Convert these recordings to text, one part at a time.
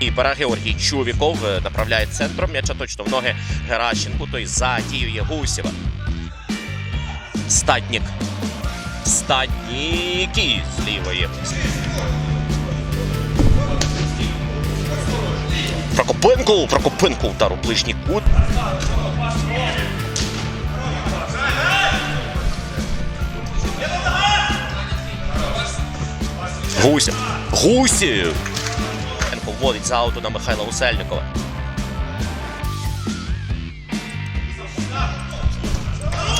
І пара Георгій Чувіков е, направляє центром м'яча точно в ноги Геращенку, той задіює Гусєва. Статнік. Статнік і з лівої. Прокопенко, Прокопенко удар у ближній кут. Гусєв. Гусєв. Вводить за ауту на Михайла Усельникова.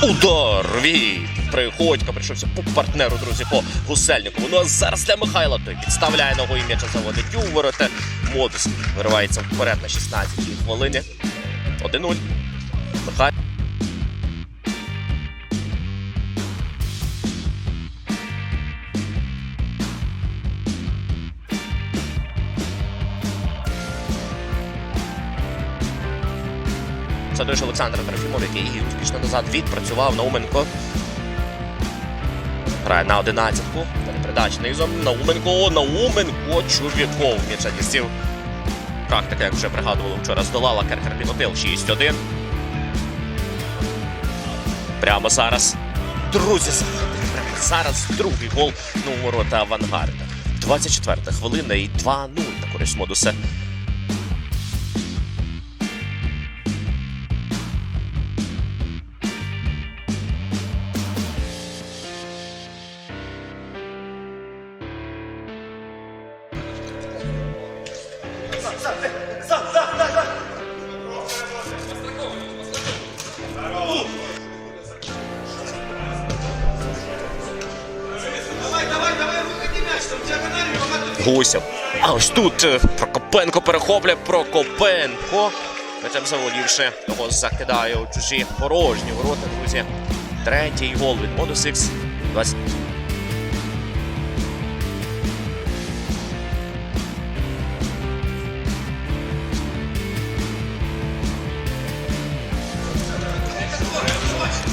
Удар від Приходько прийшовся по партнеру, друзі, по Гусельникову. Ну а зараз для Михайла той підставляє ногою м'яча заводить у ворота. Модус виривається вперед на 16-й хвилині. 1-0. Михайло. Це ж Олександр Трофімов, який успішно назад відпрацював Науменко. Грає на одинадцятку. Передача низом. Науменко, Науменко, Чувіков. М'яча дістів. Практика, як вже пригадували, вчора здолала Керкер Лімотил 6-1. Прямо зараз. Друзі, прямо зараз другий гол ну, у ворота Авангарда. 24 хвилина і 2-0 на користь модуса. Гусєв. А ось тут е, Прокопенко перехоплює Прокопенко. Мечем заволівши, його закидає у чужі порожні ворота, друзі. Третій гол від X. 20...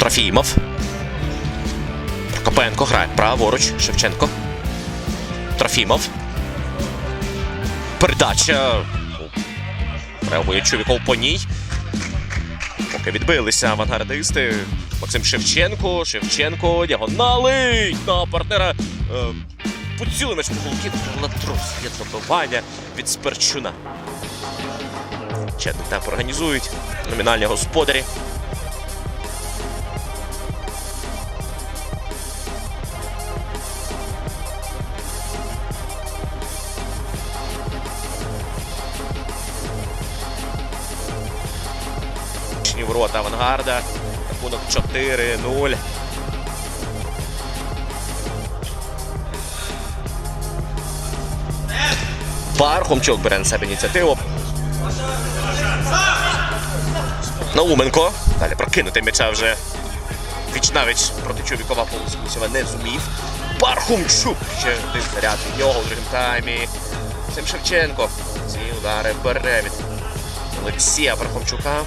Трофімов. Прокопенко грає праворуч. Шевченко. Трофімов. Передача. Реагує Чувіков по ній. Поки відбилися авангардисти. Максим Шевченко. Шевченко діагоналить на партнера. Е, Поцілує меч по голки. Є добивання від Сперчуна. Четний темп організують. Номінальні господарі. Точні ворота авангарда. Рахунок 4-0. Пархомчук бере на себе ініціативу. Науменко. Далі прокинути м'яча вже віч-навіч проти Чубікова Полоскусєва не зумів. Пархомчук. Ще один заряд від нього в другому таймі. Сим Шевченко. Ці удари бере від Олексія Пархомчука.